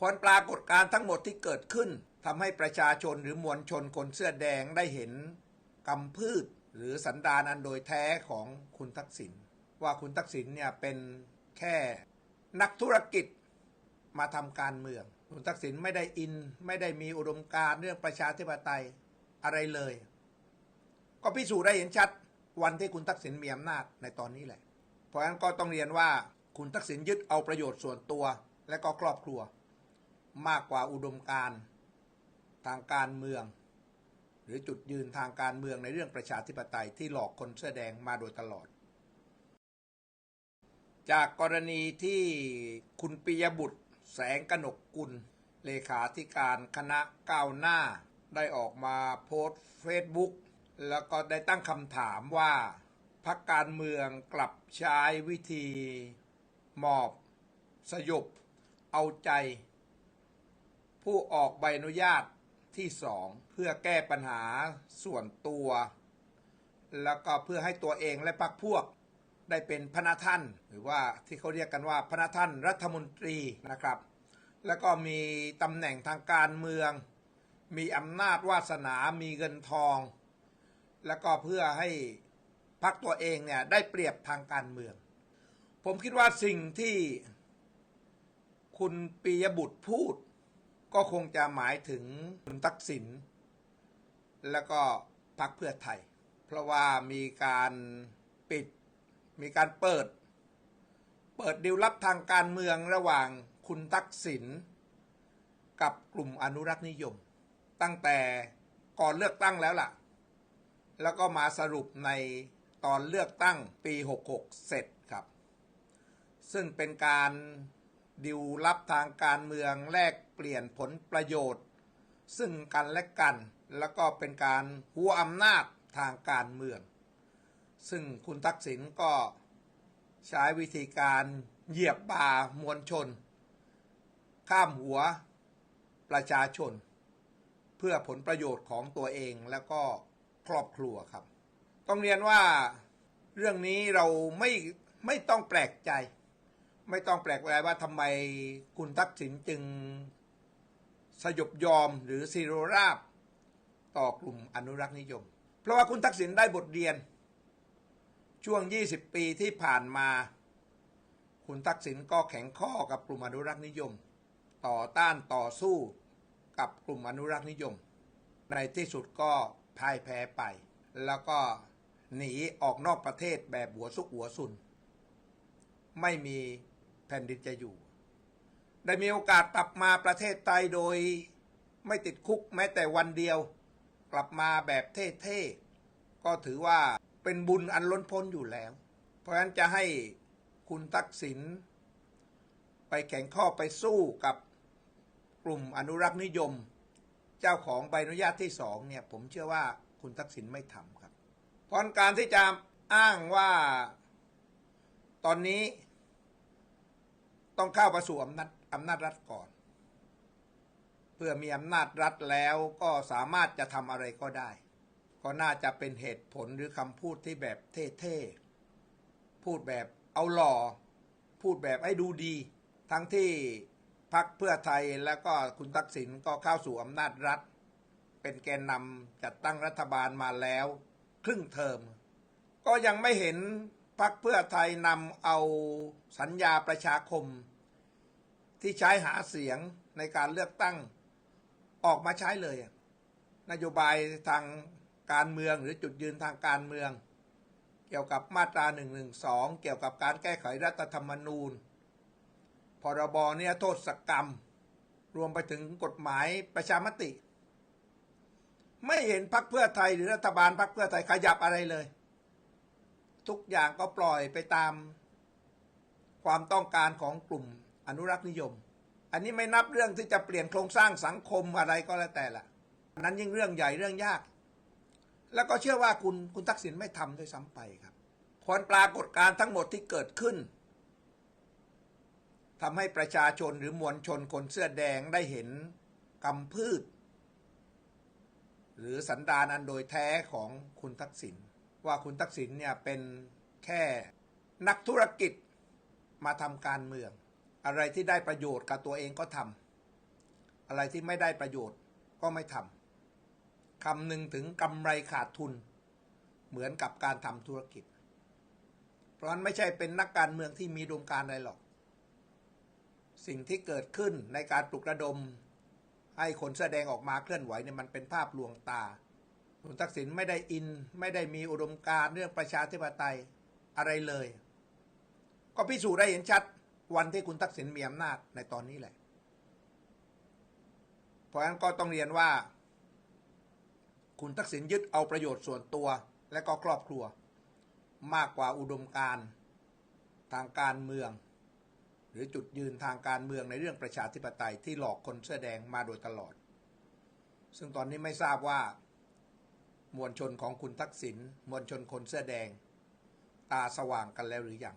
ผลปรากฏการ์ทั้งหมดที่เกิดขึ้นทำให้ประชาชนหรือมวลชนคนเสื้อแดงได้เห็นกำพืชหรือสันดานอันโดยแท้ของคุณทักษิณว่าคุณทักษิณเนี่ยเป็นแค่นักธุรกิจมาทำการเมือง คุณทักษิณไม่ได้อิน ไม่ได้มีอุดมการเรื่องประชาธิปไตยอะไรเลย ก็พิสูจน์ได้เห็นชัดวันที่คุณทักษิณมีอำนาจในตอนนี้แหละ เพราะฉะนั้นก็ต้องเรียนว่าคุณทักษิณยึดเอาประโยชน์ส่วนตัว และก็ครอบครัว มากกว่าอุดมการทางการเมือง หรือจุดยืนทางการเมืองในเรื่องประชาธิปไตยที่หลอกคนเสื้อแดงมาโดยตลอด จากกรณีที่คุณปิยบุตร แสงกนกกุล เลขาธิการคณะก้าวหน้า ได้ออกมาโพสต์เฟซบุ๊กแล้วก็ได้ตั้งคำถามว่าพักการเมืองกลับใช้วิธีมอบ สยบ เอาใจ ผู้ออกใบอนุญาตที่สองเพื่อแก้ปัญหาส่วนตัว แล้วก็เพื่อให้ตัวเองและพรรคพวกได้เป็นพระท่าน หรือว่าที่เขาเรียกกันว่าพระท่านรัฐมนตรีนะครับ แล้วก็มีตำแหน่งทางการเมือง มีอำนาจวาสนา มีเงินทอง แล้วก็เพื่อให้พรรคตัวเองเนี่ยได้เปรียบทางการเมือง ผมคิดว่าสิ่งที่คุณปียบุตรพูด ก็คงจะหมายถึงคุณทักษิณแล้วก็พรรคเพื่อไทย เพราะว่ามีการปิดมีการเปิด เปิดดิวลับทางการเมืองระหว่างคุณทักษิณกับกลุ่มอนุรักษ์นิยม ตั้งแต่ก่อนเลือกตั้งแล้วล่ะ แล้วก็มาสรุปในตอนเลือกตั้งปี 66 เสร็จครับ ซึ่งเป็นการ ดิวลับทางการเมืองแลกเปลี่ยนผลประโยชน์ ซึ่งกันและกัน แล้วก็เป็นการหัวอำนาจทางการเมือง ซึ่งคุณทักษิณก็ใช้วิธีการเหยียบบ่ามวลชน ข้ามหัวประชาชน เพื่อผลประโยชน์ของตัวเองแล้วก็ครอบครัวครับ ต้องเรียนว่าเรื่องนี้เราไม่ไม่ต้องแปลกใจ ไม่ต้องแปลกใจว่าทำไมคุณทักษิณจึงสยบยอมหรือซีโรราบ ต่อกลุ่มอนุรักษ์นิยม เพราะว่าคุณทักษิณได้บทเรียน ช่วง 20 ปีที่ผ่านมา คุณทักษิณก็แข็งข้อกับกลุ่มอนุรักษ์นิยม ต่อต้านต่อสู้กับกลุ่มอนุรักษ์นิยม ในที่สุดก็พ่ายแพ้ไป แล้วก็หนีออกนอกประเทศแบบหัวซุกหัวซุน ไม่มี แผ่นดินจะอยู่ ได้มีโอกาสกลับมาประเทศไทยโดยไม่ติดคุกแม้แต่วันเดียว กลับมาแบบเท่ๆ ก็ถือว่าเป็นบุญอันล้นพ้นอยู่แล้ว เพราะฉะนั้นจะให้คุณทักษิณไปแข่งข้อไปสู้กับกลุ่มอนุรักษ์นิยม เจ้าของใบอนุญาตที่สองเนี่ย ผมเชื่อว่าคุณทักษิณไม่ทำครับ เพราะการที่จะอ้างว่าตอนนี้ ต้องเข้าประสู่อำนาจอำนาจรัฐก่อน เพื่อมีอำนาจรัฐแล้วก็สามารถจะทำอะไรก็ได้ ก็น่าจะเป็นเหตุผลหรือคำพูดที่แบบเท่ๆ พูดแบบเอาหล่อ พูดแบบให้ดูดี ทั้งที่พักเพื่อไทยแล้วก็คุณทักษิณก็เข้าสู่อำนาจรัฐ เป็นแกนนำจัดตั้งรัฐบาลมาแล้ว ครึ่งเทอม ก็ยังไม่เห็น พักเพื่อไทยนำเอาสัญญาประชาคม ที่ใช้หาเสียงในการเลือกตั้งออกมาใช้เลย นโยบายทางการเมืองหรือจุดยืนทางการเมือง เกี่ยวกับมาตรา1นึเกี่ยวกับการแก้ไขรัฐธรรมนูญ พรบเนี่ยโทษกรรม รวมไปถึงกฎหมายประชามติ ไม่เห็นพักเพื่อไทยหรือรัฐบาลพักเพื่อไทยขยับอะไรเลย ทุกอย่างก็ปล่อยไปตามความต้องการของกลุ่มอนุรักษ์นิยม อันนี้ไม่นับเรื่องที่จะเปลี่ยนโครงสร้างสังคมอะไรก็แล้วแต่ละนั้นยิ่งเรื่องใหญ่เรื่องยาก แล้วก็เชื่อว่าคุณคุณทักษิณไม่ทำด้วยซ้ำไปครับผลปรากฏการณ์ทั้งหมดที่เกิดขึ้นทำให้ประชาชนหรือมวลชนคนเสื้อแดงได้เห็นกำพืช หรือสันดานอันโดยแท้ของคุณทักษิณ ว่าคุณทักษิณเนี่ยเป็นแค่นักธุรกิจมาทำการเมือง อะไรที่ได้ประโยชน์กับตัวเองก็ทำอะไรที่ไม่ได้ประโยชน์ก็ไม่ทำคำหนึ่งถึงกำไรขาดทุน เหมือนกับการทำธุรกิจ เพราะนั้นไม่ใช่เป็นนักการเมืองที่มีอุดมการอะไรหรอก สิ่งที่เกิดขึ้นในการปลุกระดม ให้คนแสดงออกมาเคลื่อนไหวเนี่ยมันเป็นภาพลวงตา คุณทักษิณไม่ได้อินไม่ได้มีอุดมการณ์เรื่องประชาธิปไตยอะไรเลย ก็พิสูจน์ได้เห็นชัดวันที่คุณทักษิณมีอำนาจในตอนนี้แหละ เพราะฉะนั้นก็ต้องเรียนว่า คุณทักษิณยึดเอาประโยชน์ส่วนตัวและก็ครอบครัว มากกว่าอุดมการณ์ทางการเมือง หรือจุดยืนทางการเมืองในเรื่องประชาธิปไตยที่หลอกคนเสื้อแดงมาโดยตลอด ซึ่งตอนนี้ไม่ทราบว่า มวลชนของคุณทักษิณมวลชนคนเสื้อแดง ตาสว่างกันแล้วหรือยัง